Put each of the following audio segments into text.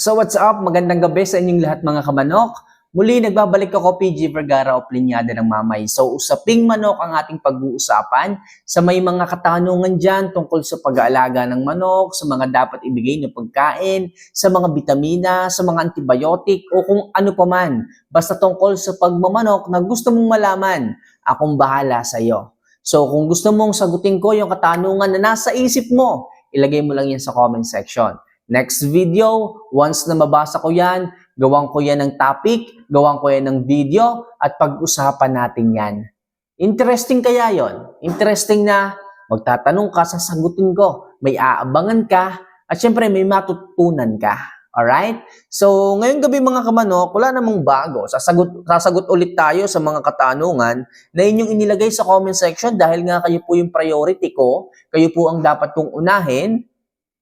So what's up? Magandang gabi sa inyong lahat mga kamanok. Muli, nagbabalik ako PG Vergara o Plinyada ng Mamay. So usaping manok ang ating pag-uusapan sa may mga katanungan dyan tungkol sa pag-aalaga ng manok, sa mga dapat ibigay na pagkain, sa mga bitamina, sa mga antibiotic o kung ano pa man. Basta tungkol sa pagmamanok na gusto mong malaman, akong bahala sa iyo. So kung gusto mong sagutin ko yung katanungan na nasa isip mo, ilagay mo lang yan sa comment section. Next video, once na mabasa ko yan, gawan ko yan ng topic, gawan ko yan ng video, at pag-usapan natin yan. Interesting kaya yon? Interesting na magtatanong ka, sasagutin ko, may aabangan ka, at syempre may matutunan ka. Alright? So, ngayong gabi mga kamanok, wala namang bago. Sasagot, sasagot ulit tayo sa mga katanungan na inyong inilagay sa comment section dahil nga kayo po yung priority ko, kayo po ang dapat kong unahin,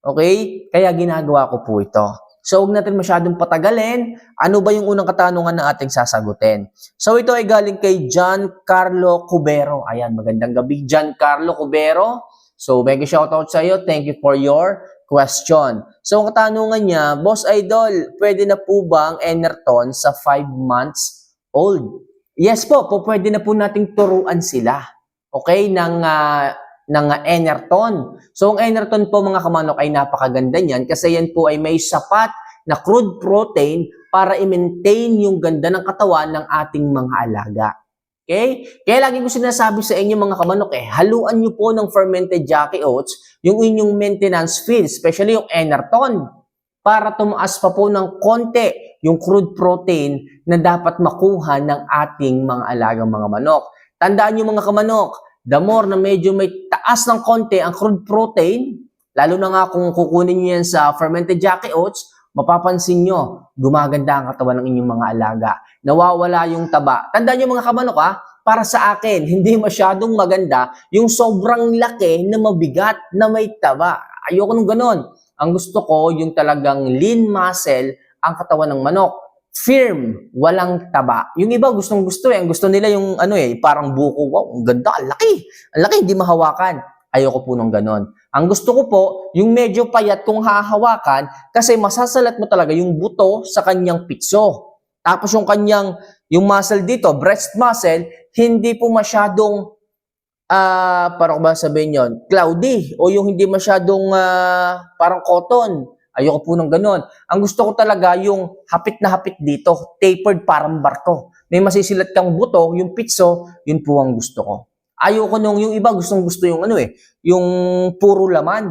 Okay? Kaya ginagawa ko po ito. So, huwag natin masyadong patagalin. Ano ba yung unang katanungan na ating sasagutin? So, ito ay galing kay John Carlo Cubero. Ayan, magandang gabi, John Carlo Cubero. So, mega shoutout sa iyo. Thank you for your question. So, ang katanungan niya, Boss Idol, pwede na po ba ang Enerton sa 5 months old? Yes po, po pwede na po nating turuan sila. Okay? Ng ah, ng Enerton. So, ang Enerton po mga kamanok ay napakaganda niyan kasi yan po ay may sapat na crude protein para i-maintain yung ganda ng katawan ng ating mga alaga. Okay? Kaya lagi ko sinasabi sa inyo mga kamanok eh, haluan nyo po ng fermented Jackie Oats yung inyong maintenance feed, especially yung Enerton, para tumaas pa po ng konti yung crude protein na dapat makuha ng ating mga alagang mga manok. Tandaan nyo mga kamanok, the more na medyo may taas ng konti ang crude protein, lalo na nga kung kukunin nyo yan sa fermented Jackie Oats, mapapansin nyo, gumaganda ang katawan ng inyong mga alaga. Nawawala yung taba. Tandaan nyo mga kamanok ha, para sa akin, hindi masyadong maganda yung sobrang laki na mabigat na may taba. Ayoko nung ganon. Ang gusto ko, yung talagang lean muscle ang katawan ng manok firm, walang taba. Yung iba gustong gusto eh. Ang gusto nila yung ano eh, parang buko. Wow, ang ganda, ang laki. Ang laki, hindi mahawakan. Ayoko po nung ganon. Ang gusto ko po, yung medyo payat kung hahawakan kasi masasalat mo talaga yung buto sa kanyang pitso. Tapos yung kanyang, yung muscle dito, breast muscle, hindi po masyadong, ah, parang ba sabihin yon cloudy o yung hindi masyadong ah, parang cotton. Ayoko po ng ganon. Ang gusto ko talaga yung hapit na hapit dito, tapered parang barko. May masisilat kang buto, yung pitso, yun po ang gusto ko. Ayoko nung yung iba gustong gusto yung ano eh, yung puro laman.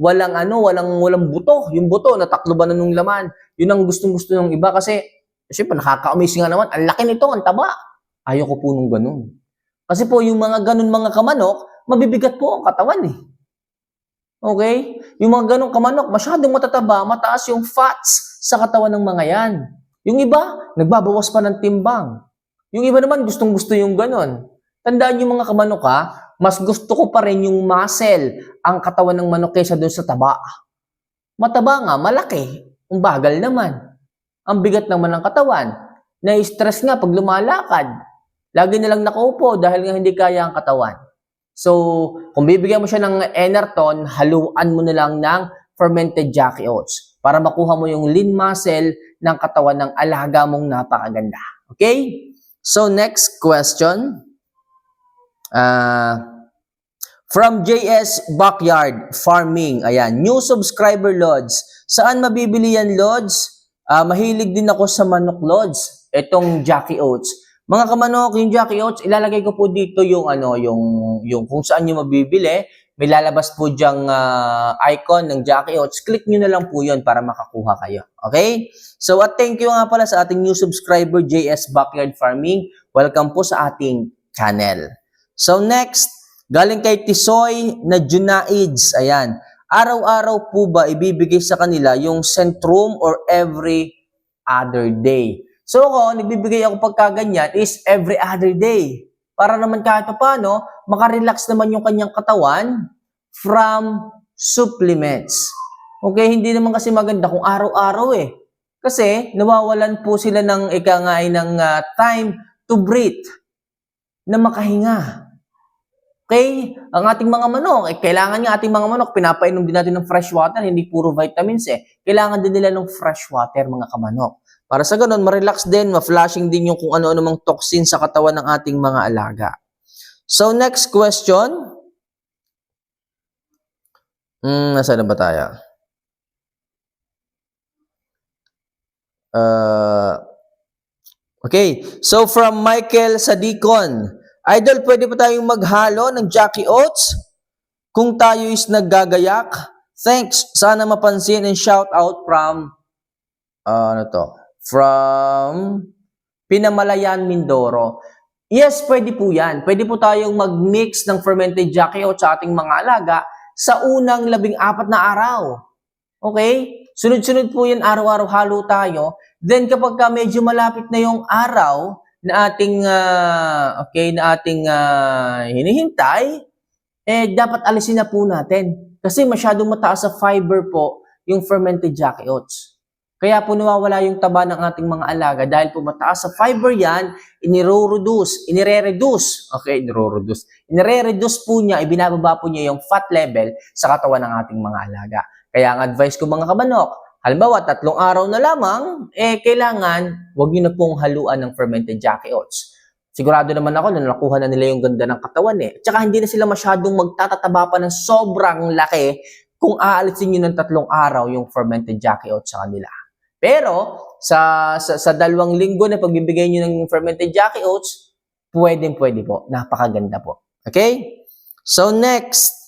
Walang ano, walang walang buto. Yung buto natakloban na nung laman. Yun ang gustong gusto ng iba kasi syempre nakaka-amazing nga naman. Ang laki nito, ang taba. Ayoko po nung ganun. Kasi po yung mga ganun mga kamanok, mabibigat po ang katawan eh. Okay? Yung mga ganong kamanok, masyadong matataba, mataas yung fats sa katawan ng mga yan. Yung iba, nagbabawas pa ng timbang. Yung iba naman, gustong gusto yung ganon. Tandaan yung mga kamanok ha, mas gusto ko pa rin yung muscle ang katawan ng manok kaysa doon sa taba. Mataba nga, malaki. Ang bagal naman. Ang bigat naman ng katawan. Na-stress nga pag lumalakad. Lagi na lang nakaupo dahil nga hindi kaya ang katawan. So, kung bibigyan mo siya ng Enerton, haluan mo na lang ng fermented Jackie Oats para makuha mo yung lean muscle ng katawan ng alaga mong napakaganda. Okay? So, next question. Uh, from JS Backyard Farming. Ayan, new subscriber Lods. Saan mabibili yan, Lods? Ah, mahilig din ako sa manok, Lods. Itong Jackie Oats. Mga kamanok, yung Jackie Oats, ilalagay ko po dito yung ano, yung yung kung saan niyo mabibili. May lalabas po diyang ah, icon ng Jackie Oats. Click niyo na lang po 'yon para makakuha kayo. Okay? So, at thank you nga pala sa ating new subscriber JS Backyard Farming. Welcome po sa ating channel. So, next, galing kay Tisoy na Junaids. Ayan. Araw-araw po ba ibibigay sa kanila yung Centrum or every other day? So ako, nagbibigay ako pagkaganyan is every other day. Para naman kahit pa paano, makarelax naman yung kanyang katawan from supplements. Okay, hindi naman kasi maganda kung araw-araw eh. Kasi nawawalan po sila ng ika nga ay ng ah, time to breathe na makahinga. Okay? Ang ating mga manok, eh, kailangan nga ating mga manok, pinapainom din natin ng fresh water, hindi puro vitamins eh. Kailangan din nila ng fresh water, mga kamanok. Para sa ganun, ma-relax din, ma-flashing din yung kung ano-ano mang toxin sa katawan ng ating mga alaga. So, next question. Hmm, nasaan na ba tayo? Uh, okay. So, from Michael Sadikon. Idol, pwede pa tayong maghalo ng Jackie Oats? Kung tayo is naggagayak? Thanks. Sana mapansin and shout out from, uh, ano to? From Pinamalayan, Mindoro. Yes, pwede po yan. Pwede po tayong mag-mix ng fermented Jackie Oats sa ating mga alaga sa unang labing apat na araw. Okay? Sunod-sunod po yan, araw-araw halo tayo. Then kapag ka medyo malapit na yung araw na ating ah, okay, na ating ah, hinihintay, eh dapat alisin na po natin. Kasi masyadong mataas sa fiber po yung fermented Jackie Oats. Kaya po nawawala yung taba ng ating mga alaga dahil po mataas sa fiber yan, iniro-reduce, okay, iniro-reduce, po niya, ibinababa po niya yung fat level sa katawan ng ating mga alaga. Kaya ang advice ko mga kamanok, halimbawa tatlong araw na lamang, eh kailangan wag niyo na pong haluan ng fermented Jackie Oats. Sigurado naman ako na nakuha na nila yung ganda ng katawan eh. Tsaka hindi na sila masyadong magtatataba pa ng sobrang laki kung aalisin niyo ng tatlong araw yung fermented Jackie Oats sa kanila. Pero sa, sa sa dalawang linggo na pagbibigay niyo ng fermented Jackie Oats, pwedeng pwede po. Napakaganda po. Okay? So next,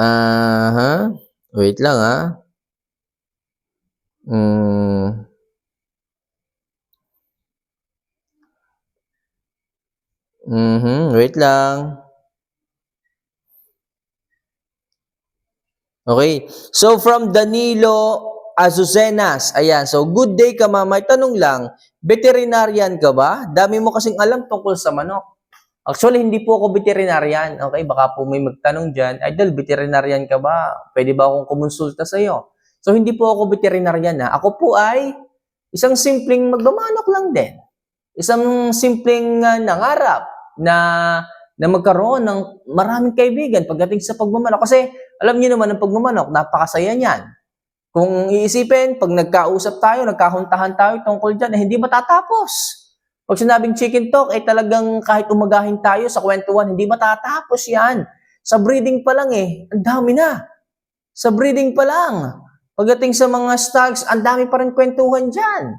Aha. Wait lang ah. Hmm. Mhm, wait lang. Okay. So from Danilo Azucenas. Ayan. So good day ka ma'am. May tanong lang. Veterinarian ka ba? Dami mo kasing alam tungkol sa manok. Actually, hindi po ako veterinarian. Okay, baka po may magtanong dyan, Idol, veterinarian ka ba? Pwede ba akong kumonsulta sa iyo? So, hindi po ako veterinarian na. Ako po ay isang simpleng magmamanok lang din. Isang simpleng uh, nangarap na na magkaroon ng maraming kaibigan pagdating sa pagmamanok. Kasi alam niyo naman ang pagmamanok, napakasaya niyan. Kung iisipin, pag nagkausap tayo, nagkahuntahan tayo tungkol dyan, eh, hindi matatapos. Pag sinabing chicken talk, eh talagang kahit umagahin tayo sa kwentuhan, hindi matatapos yan. Sa breeding pa lang eh, ang dami na. Sa breeding pa lang. Pagdating sa mga stags, ang dami pa rin kwentuhan dyan.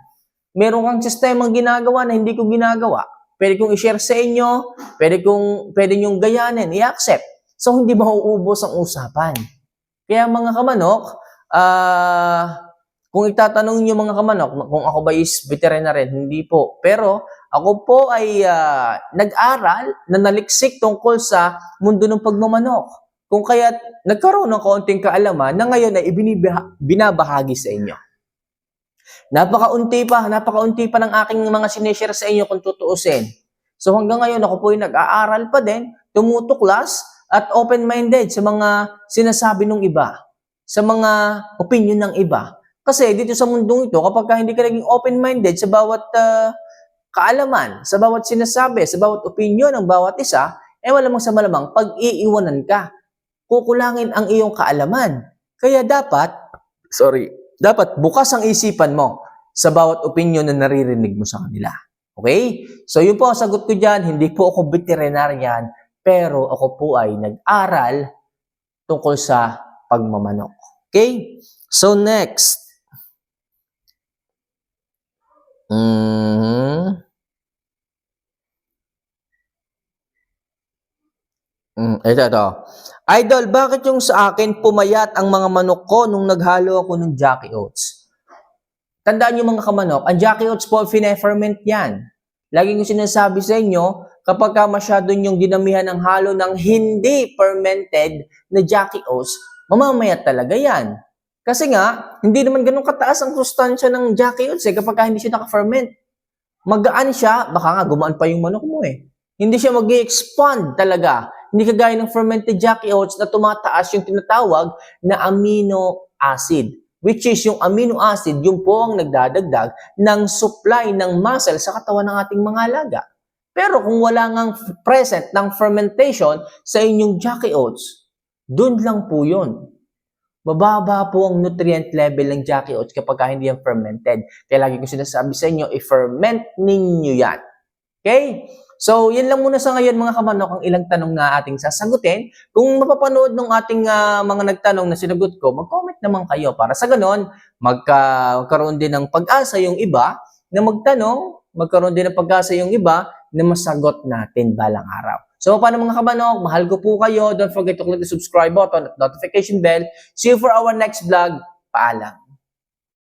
Meron kang sistemang ginagawa na hindi ko ginagawa. Pwede kong i-share sa inyo, pwede kong, pwede nyong gayanin, i-accept. So, hindi mauubos ang usapan. Kaya mga kamanok, ah, kung itatanong niyo mga kamanok, kung ako ba is veterinarian, hindi po. Pero ako po ay ah, nag-aral na naliksik tungkol sa mundo ng pagmamanok. Kung kaya nagkaroon ng kaunting kaalaman na ngayon ay ibinibiha- binabahagi sa inyo. Napakaunti pa, napakaunti pa ng aking mga sinishare sa inyo kung tutuusin. So hanggang ngayon ako po ay nag-aaral pa din, tumutuklas at open-minded sa mga sinasabi ng iba, sa mga opinion ng iba. Kasi dito sa mundong ito, kapag ka hindi ka naging open-minded sa bawat ah, kaalaman, sa bawat sinasabi, sa bawat opinion ng bawat isa, eh malamang sa malamang pag-iiwanan ka. Kukulangin ang iyong kaalaman. Kaya dapat, sorry, dapat bukas ang isipan mo sa bawat opinion na naririnig mo sa kanila. Okay? So yun po ang sagot ko dyan. Hindi po ako veterinarian, pero ako po ay nag-aral tungkol sa pagmamanok. Okay? So next. Mhm. Mm, ito, ito. Idol, bakit yung sa akin pumayat ang mga manok ko nung naghalo ako ng Jackie Oats? Tandaan nyo mga kamanok, ang Jackie Oats po, fine-ferment yan. Lagi ko sinasabi sa inyo, kapag ka masyado yung dinamihan ng halo ng hindi fermented na Jackie Oats, mamamayat talaga yan. Kasi nga, hindi naman ganun kataas ang sustansya ng Jackie Oats eh, kapag ka hindi siya naka-ferment. Magaan siya, baka nga gumaan pa yung manok mo eh. Hindi siya mag expand talaga. Hindi kagaya ng fermented Jackie Oats na tumataas yung tinatawag na amino acid. Which is yung amino acid, yung po ang nagdadagdag ng supply ng muscle sa katawan ng ating mga alaga. Pero kung wala ngang present ng fermentation sa inyong Jackie Oats, dun lang po yun. Bababa po ang nutrient level ng Jackie Oats kapag ka hindi yan fermented. Kaya lagi ko sinasabi sa inyo, i-ferment ninyo yan. Okay? So, yan lang muna sa ngayon mga kamanok ang ilang tanong na ating sasagutin. Kung mapapanood ng ating ah, mga nagtanong na sinagot ko, mag-comment naman kayo para sa ganon, magka, magkaroon din ng pag-asa yung iba na magtanong, magkaroon din ng pag-asa yung iba na masagot natin balang araw. So, paano mga kamanok? Mahal ko po kayo. Don't forget to click the subscribe button at notification bell. See you for our next vlog. Paalam.